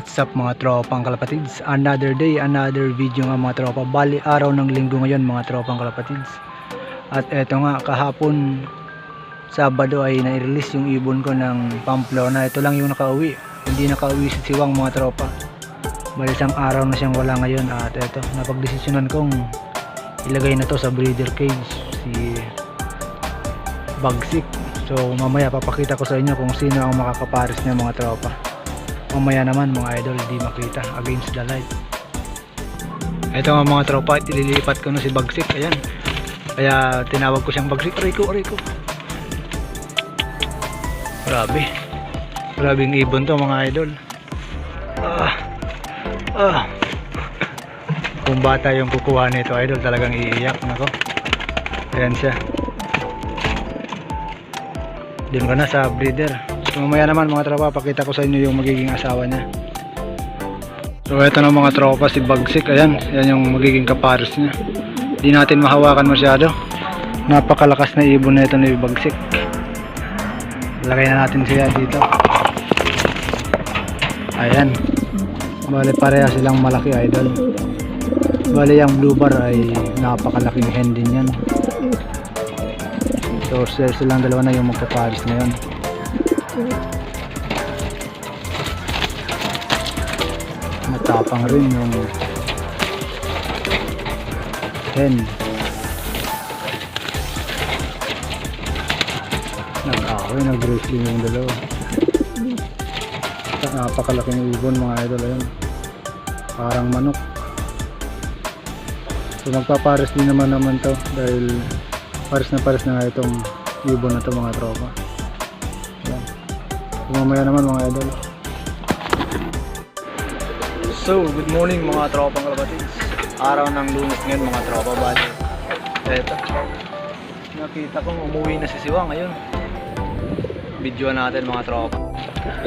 what's up mga tropang kalapatids? Another day, another video nga mga tropa. Bali araw ng linggo ngayon mga tropang kalapatids. At eto nga kahapon Sabado ay nai-release yung ibon ko ng Pamplona. Ito lang yung nakauwi. Hindi nakauwi si Siwang mga tropa. Bali isang araw na siyang wala ngayon. At eto, napagdesisyonan kong Ilagay na to sa breeder cage Si Bagsik. So mamaya papakita ko sa inyo kung sino ang makakapares niya mga tropa mamaya naman mga idol di makita against the light. Ito nga mga tropa ililipat ko na si Bagsik ayan. Kaya tinawag ko siyang Bagsik aray ko aray ko grabe grabing ibon to mga idol. Ah ah. Kung bata yung kukuha nito idol talagang iiyak nako. Ayan siya. Din ko na sa breeder mamaya naman mga tropa pakita ko sa inyo yung magiging asawa niya. So eto na mga tropa si Bagsik. Ayan yan yung magiging kapares niya. Di natin mahawakan masyado. Napakalakas na ibon na ito ni Bagsik. Lagay na natin siya dito. Ayan. Bali pareha silang malaki idol. Bali yung blue bar ay napakalaking hen din yan. So sila silang dalawa na yung magpaparis ngayon. Matapang rin yung hen. Nag-away, nag-wrestling yung dalawa. Napakalaking ibon mga idol ayun. Parang manok. So magpapares din naman naman to dahil pares na pares na nga itong ibon na to mga tropa mamaya naman mga idol. So good morning mga tropang kalabatids Araw ng lunes ngayon mga tropa bali. Eto. Nakita kong umuwi na si Siwang ngayon. Video natin mga tropa.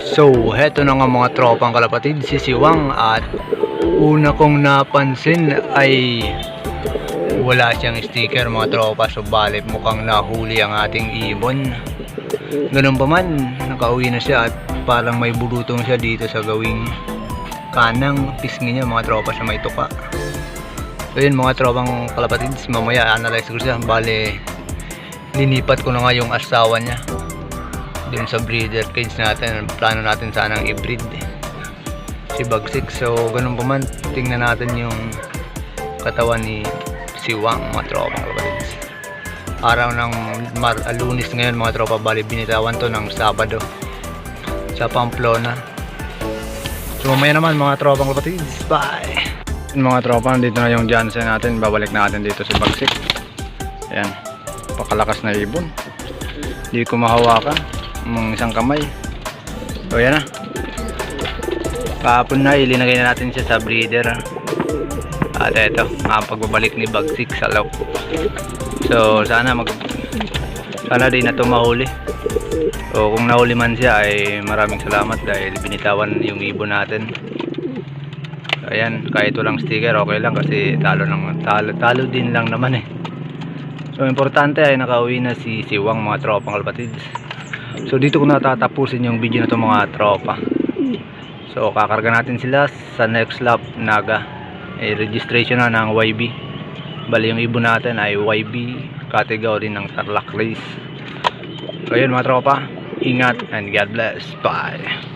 So heto na nga mga tropang kalapatid si Siwang. At una kong napansin ay wala siyang sticker mga tropa. So bali mukhang nahuli ang ating ibon. Ganun pa man nakauwi na siya at parang may bulutong siya dito sa gawing kanang pisngi niya mga tropa sa may tuka. So yun mga tropang kalapatids mamaya analyze ko siya. Bali linipat ko na nga yung asawa niya dun sa breeder cage natin. Plano natin sanang i-breed. Si Bagsik. So ganun pa man tingnan natin yung katawan ni siwang mga tropa kapatids araw ng mar ah, lunis ngayon mga tropa. Bali binitawan to ng sabado sa Pamplona. So mamaya naman mga tropa kapatids bye! Mga tropa dito na yung Jansen natin. Babalik natin dito si Bagsik. Ayan. Pakalakas na ibon. Hindi ko mahawakan. Ng isang kamay. So yan na. Kahapon na ilinagay na natin siya sa breeder at eto, mga pagbabalik ni Bagsik sa law. So, sana mag sana din na ito mahuli. So, kung nahuli man siya ay maraming salamat dahil binitawan yung ibon natin. So, ayan, kahit walang sticker okay lang kasi talo ng talo, talo din lang naman eh. So, importante ay nakauwi na si Siwang mga tropang kalpatids. So, dito ko natatapusin yung video na to mga tropa. So, kakarga natin sila sa next lap Naga ay registration na ng YB bali yung ibon natin ay YB category ng Tarlac Race. So yun mga tropa. Ingat and God bless. Bye